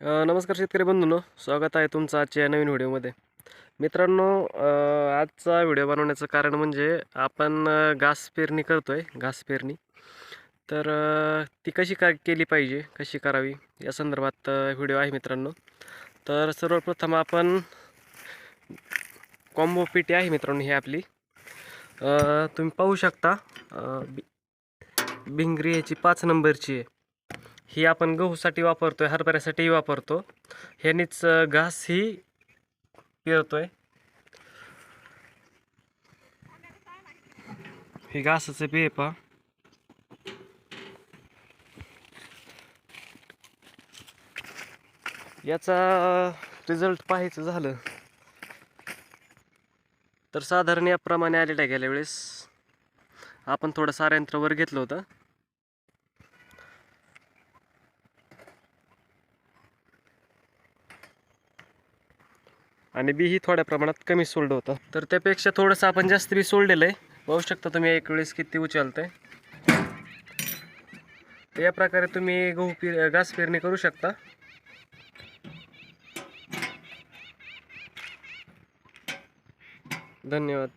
नमस्कार शेतकरी बंधूंनो. स्वागत आहे तुमचं आजच्या या नवीन व्हिडिओमध्ये. मित्रांनो आजचा व्हिडिओ बनवण्याचं कारण म्हणजे आपण घास पेरणी करतो आहे घास पेरणी. तर ती कशी का केली पाहिजे कशी करावी या संदर्भात व्हिडिओ आहे मित्रांनो. तर सर्वप्रथम आपण कॉम्बो पेटी आहे मित्रांनो ही आपली. तुम्ही पाहू शकता बिंगरी ह्याची पाच नंबरची आहे. ही आपण गहूसाठी वापरतोय हरभऱ्यासाठीही वापरतो. ह्यानीच घास ही पेरतो आहे हे घासाचं बी पहा. याचा रिझल्ट पाहायचं झालं. तर साधारण याप्रमाणे आलेलं आहे गेल्या वेळेस. आपण थोडं साऱ्यंत्र वर घेतलं होतं. आणि बीही थोड्या प्रमाणात कमी सोल्ड होतं. तर त्यापेक्षा थोडंसं आपण जास्त बी सोडलेलं आहे. पाहू शकता तुम्ही एक वेळेस किती उचलतंय. तर या प्रकारे तुम्ही गहू पेर घास पेरणी करू शकता. धन्यवाद.